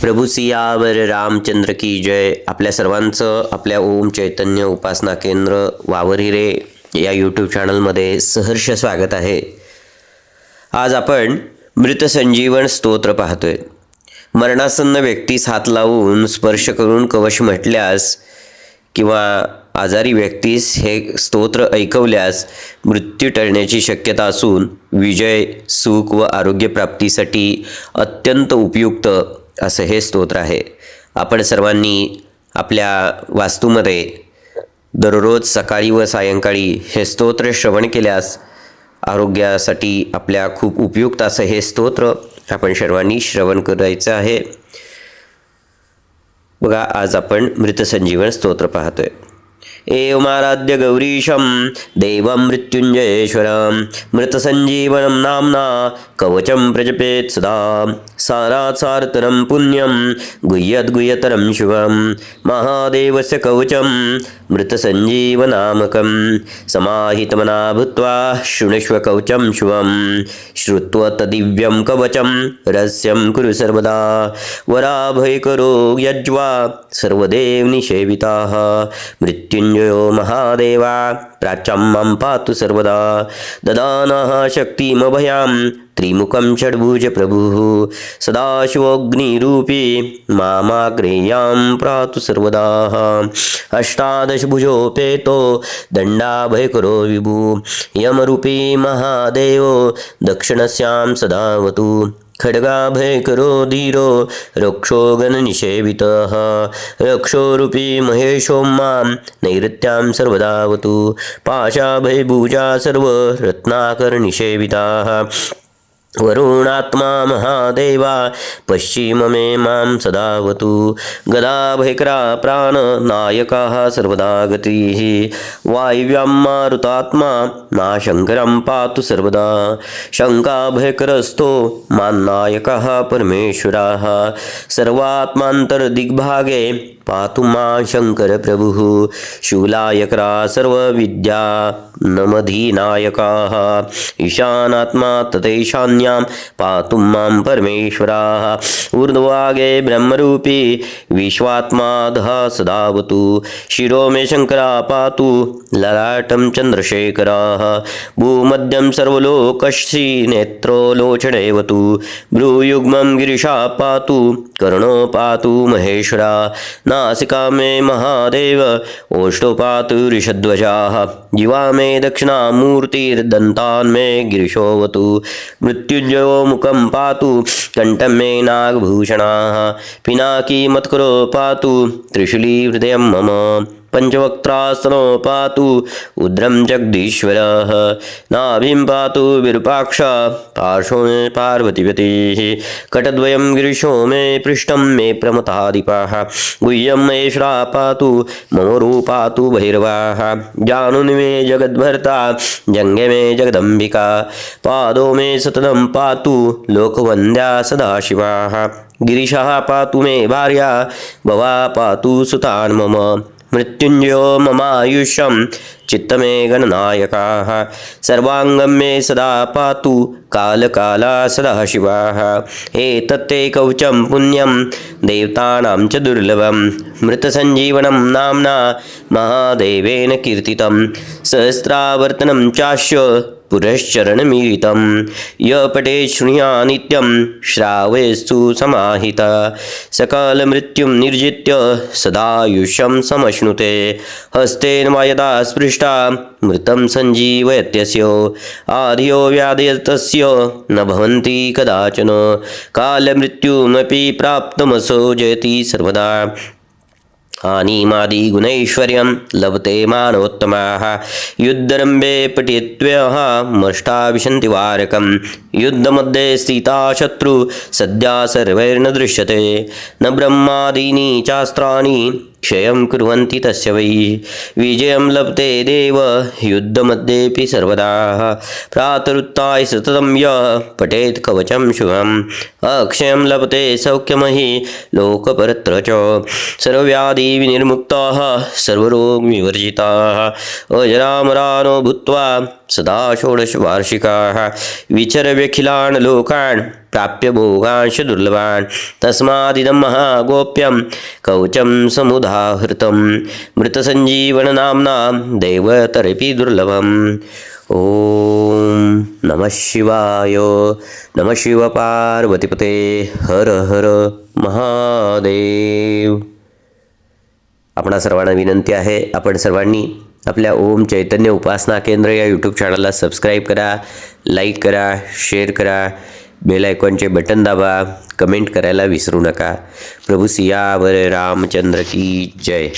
प्रभू सियावर रामचंद्र की जय. आपल्या सर्वांचं आपल्या ओम चैतन्य उपासना केंद्र वावर हिरे या यूट्यूब चॅनलमध्ये सहर्ष स्वागत आहे. आज आपण मृत संजीवन स्तोत्र पाहतोय. मरणासन्न व्यक्तीस हात लावून स्पर्श करून कवश म्हटल्यास किंवा आजारी व्यक्तीस हे स्तोत्र ऐकवल्यास मृत्यू टळण्याची शक्यता असून विजय सुख व आरोग्यप्राप्तीसाठी अत्यंत उपयुक्त असं हे स्तोत्र आहे. आपण सर्वांनी आपल्या वास्तूमध्ये दररोज सकाळी व सायंकाळी हे स्तोत्र श्रवण केल्यास आरोग्यासाठी आपल्या खूप उपयुक्त असं हे स्तोत्र आपण सर्वांनी श्रवण करायचं आहे. बघा आज आपण मृतसंजीवन स्तोत्र पाहतोय. एवमाराध्य गौरीशं देवं मृत्युञ्जयेश्वरं मृतसञ्जीवनं नाम्ना कवचं प्रजपेत् सदा सारात् सारतरं पुण्यं गुह्यद्गुह्यतरं शिवं महादेवस्य कवचं मृतसञ्जीवनामकं समाहितमना भूत्वा शृणुष्व कवचं शिवं श्रुत्वा तदिव्यं कवचं रहस्यं कुरु सर्वदा वराभयकरो यज्वा सर्वदेव निषेविताः मृत्युञ्जयो महादेवा। प्राच्यां मां पातु सर्वदा। ददानः शक्तिमभयां। त्रिमुखं षड्भुज प्रभुः। सदाशिवोऽग्निरूपी। मामाग्रेयां प्रातु सर्वदा। अष्टादशभुजोपेतो। दण्डाभयकरो विभु। यमरूपी महादेवो। दक्षिणस्यां सदावतु खड्गाभयकरो धीरो रक्षो गणनिषेवितः। रक्षोरूपी महेशो माँ नैऋत्यां सर्वदावतु। पाशाभयभुजा सर्व रत्नाकरनिषेविताः वरुणात्मा महादेवा पश्चिम मे माँ सदावतु। गदाभयकरा प्राणनायकाः सर्वदा गतिः। वायव्यां मारुतात्मा, मा शङ्करं पातु सर्वदा। शङ्काभयकरस्थो मान्नायकः परमेश्वराः। सर्वात्मान्तर्दिग्भागे पातु मा शङ्करप्रभुः। शूलायकरा सर्वविद्या, नमधीनायकाः। ईशानात्मा तथैशान्यां पातु माँ परमेश्वराः। ऊर्ध्वभागे ब्रह्मरूपी विश्वात्माधः सदावतु। शिरो मे शङ्करा पातु ललाटं चन्द्रशेखराः भूमध्यं सर्वलोकशी नेत्रो लोचनेवतु भ्रूयुग्मं गिरिशा पातु कर्णो पातु महेश्वरा। नासिका मे महादेव ओष्ठो पातु ऋषध्वजाः। जीवा मे दक्षिणामूर्तिर्दन्तान् मे गिरिशोऽवतु। मृत्युञ्जयो मुखम पातु कण्ठं मे नागभूषणाः पिनाकी मत्करो पातु त्रिशूली हृदयं मम पञ्चवक्त्रासनो पातु उद्रं जगदीश्वरः। नाभिं पातु विरूपाक्ष पार्श्वो मे पार्वतीपतिः कटद्वयं गिरिशो मे पृष्ठं मे प्रमथाधिपाः गुह्यं मेश्रा पातु मोरू पातु भैरवाः जानुनि मे जगद्भर्ता, जङ्गे मे जगदम्बिका। पादो मे सततं पातु लोकवन्द्या सदाशिवाः। गिरिशः पातु मे भार्या, भवा पातु सुतान् मम। मृत्युञ्जयो ममायुष्यं चित्तमे गणनायकाः सर्वाङ्गं मे सदा पातु कालकाला सदा शिवाः। एतत्ते कवचं पुण्यं देवतानां च दुर्लभं। मृतसञ्जीवनं नाम्ना महादेवेन कीर्तितं। सहस्रावर्तनं चास्य पुरश्चरणमीरितं य पटे शृणुया नित्यं श्रावयस्तु समाहित। सकलमृत्युं निर्जित्य सदायुष्यं समश्नुते। हस्तेन वा यदा स्पृष्टा मृतं सञ्जीवयत्यस्य। आधियो व्याधयतस्य न भवन्ति कदाचन। कालमृत्युमपि प्राप्तमसो जयति सर्वदा हानिमादिगुणैश्वर्यं लभते मानवोत्तमाः। युद्धरम्भे पठित्व्यः मष्टा विशन्ति वारकं। युद्धमध्ये स्थिता शत्रु सद्या सर्वैर्न दृश्यते। न ब्रह्मादीनि चास्त्राणि क्षयं कुर्वन्ति तस्य वै। विजयं लभते देव, युद्धमध्येऽपि सर्वदा। प्रातरुत्थाय सततं य, पठेत् कवचं शुभम्। अक्षयं लभते सौख्यमहि लोकपरत्र च सर्वव्याधिविनिर्मुक्ताः सर्वरोगविवर्जिताः। अजरामरानो भूत्वा सदा षोडशवार्षिकाः विचरव्यखिलान् लोकान् प्राप्य भोगांश दुर्लभान्। तस्मादिदं महागोप्यं कवचं समुदाहृतं। मृतसञ्जीवननाम्नां दैवतरपि दुर्लभम्। ॐ नमः शिवाय। नमः शिवपार्वतीपते हर हर महादेव। आपणा सर्वांना विनंती आहे, आपण सर्वांनी आपल्या ओम चैतन्य उपासना केंद्र या यूट्यूब चॅनलला सबस्क्राईब करा लाईक करा शेअर करा बेल आयकॉनचे बटन दाबा कमेंट करायला विसरू नका. प्रभू सियावर रामचंद्र की जय.